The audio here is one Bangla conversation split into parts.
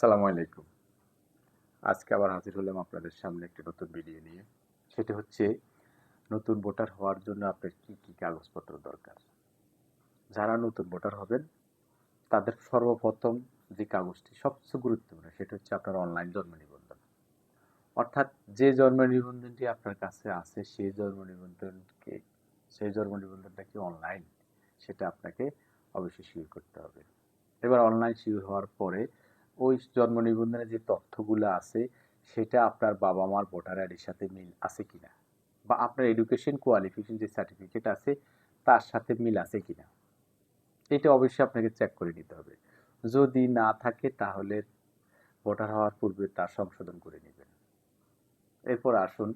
আসসালামু আলাইকুম। আজকে আবার হাজির হলাম আপনাদের সামনে একটি নতুন ভিডিও নিয়ে। সেটি হচ্ছে, নতুন ভোটার হওয়ার জন্য আপনার কি কি কাগজপত্র দরকার? যারা নতুন ভোটার হবেন, তাদের সর্বপ্রথম যে কাগজটি সবচেয়ে গুরুত্বপূর্ণ, সেটা হচ্ছে আপনার অনলাইন জন্ম নিবন্ধন। অর্থাৎ যে জন্ম নিবন্ধনটি আপনার কাছে আছে, সেই জন্ম নিবন্ধনকে, সেই জন্ম নিবন্ধনটা কি অনলাইন সেটা আপনাকে অবশ্যই শিওর করতে হবে। এবার অনলাইন শিওর হওয়ার পরে ওই জন্ম নিবন্ধনে যে তথ্যগুলো আছে, সেটা আপনার বাবা মার ভোটার আইডির সাথে মিল আছে কিনা? বা আপনার এডুকেশন কোয়ালিফিকেশন যে সার্টিফিকেট আছে, তার সাথে মিল আছে কিনা? এটা অবশ্যই আপনাকে চেক করে নিতে হবে। যদি না থাকে, তাহলে ভোটার হওয়ার পূর্বে তার সংশোধন করে নেবেন। এরপর আসুন,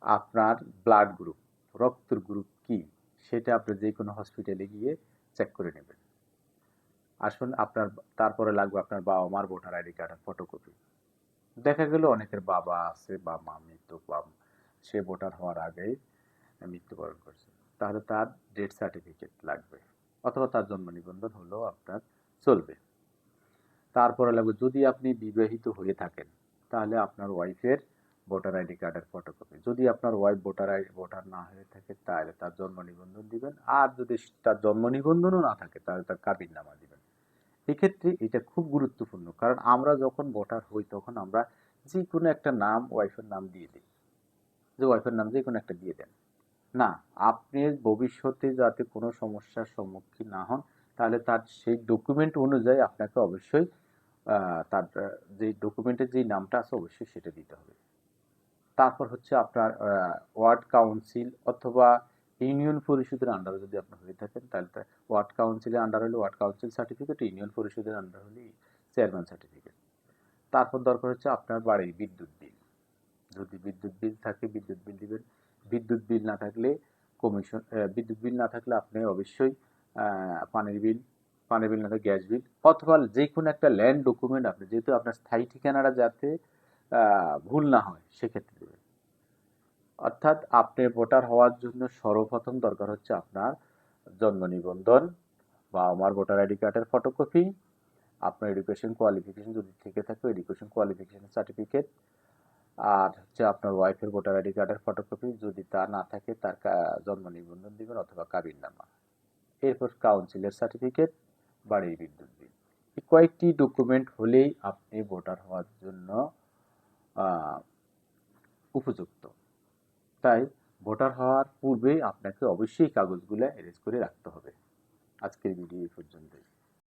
আপনার ব্লাড গ্রুপ রক্তের গ্রুপ কি? সেটা আপনি যে কোনো হসপিটালে গিয়ে চেক করে নেবেন। আসুন, আপনার, তারপরে লাগবে আপনার বাবা মার ভোটার আইডি কার্ডের ফটোকপি দেখা গেল অনেকের বাবা আছে, বা মা মৃত্যু বা সে ভোটার হওয়ার আগেই মৃত্যুবরণ করছে। তাহলে তার ডেথ সার্টিফিকেট লাগবে, অথবা তার জন্ম নিবন্ধন হলেও আপনার চলবে। তারপরে লাগবে, যদি আপনি বিবাহিত হয়ে থাকেন, তাহলে আপনার ওয়াইফের ভোটার আইডি কার্ডের ফটোকপি যদি আপনার ওয়াইফ ভোটার আইডি ভোটার না হয়ে থাকে, তাহলে তার জন্ম নিবন্ধন দিবেন। আর যদি তার জন্ম নিবন্ধনও না থাকে, তাহলে তার কাবির নামা দিবেন। এক্ষেত্রে এটা খুব গুরুত্বপূর্ণ, কারণ আমরা যখন ভোটার হই তখন আমরা যে কোনো একটা নাম ওয়াইফের নাম দিয়ে দিই। যে ওয়াইফের নাম যে কোনো একটা দিয়ে দেন। না, আপনি ভবিষ্যতে যাতে কোনো সমস্যার সম্মুখীন না হন, তাহলে তার সেই ডকুমেন্ট অনুযায়ী আপনাকে অবশ্যই তার যে ডকুমেন্টের যে নামটা আছে অবশ্যই সেটা দিতে হবে। তারপর হচ্ছে আপনার ওয়ার্ড কাউন্সিল অথবা ইউনিয়ন পরিষদের আন্ডারে যদি আপনি হয়ে থাকেন, তাহলে ওয়ার্ড কাউন্সিলের আন্ডার হলে ওয়ার্ড কাউন্সিল সার্টিফিকেট ইউনিয়ন পরিষদের আন্ডার হলে চেয়ারম্যান সার্টিফিকেট তারপর দরকার হচ্ছে আপনার বাড়ির বিদ্যুৎ বিল। যদি বিদ্যুৎ বিল থাকে, বিদ্যুৎ বিল দিবেন। বিদ্যুৎ বিল না থাকলে কমিশন বিদ্যুৎ বিল না থাকলে আপনি অবশ্যই পানির বিল পানির বিল না থাকলে গ্যাস বিল, অথবা যে কোনো একটা ল্যান্ড ডকুমেন্ট আপনি, যেহেতু আপনার স্থায়ী ঠিকানাটা যাতে ভুল না হয়, সেক্ষেত্রে অর্থাৎ আপনি ভোটার হওয়ার জন্য সর্বপ্রথম দরকার হচ্ছে আপনার জন্ম নিবন্ধন বা আমার ভোটার আইডি কার্ডের ফটোকপি আপনার এডুকেশন কোয়ালিফিকেশন যদি থেকে থাকে এডুকেশন কোয়ালিফিকেশন সার্টিফিকেট আর হচ্ছে আপনার ওয়াইফের ভোটার আইডি কার্ডের ফটোকপি যদি তা না থাকে তার জন্ম নিবন্ধন দিবেন অথবা কাবির নামা এরপর কাউন্সিলের সার্টিফিকেট বাড়ির বিদ্যুৎ বিল। এই কয়েকটি ডকুমেন্ট হলেই আপনি ভোটার হওয়ার জন্য উপযুক্ত। তাই ভোটার হওয়ার পূর্বেই আপনাকে অবশ্যই কাগজগুলো অ্যারেঞ্জ করে রাখতে হবে। আজকের ভিডিও এই পর্যন্তই।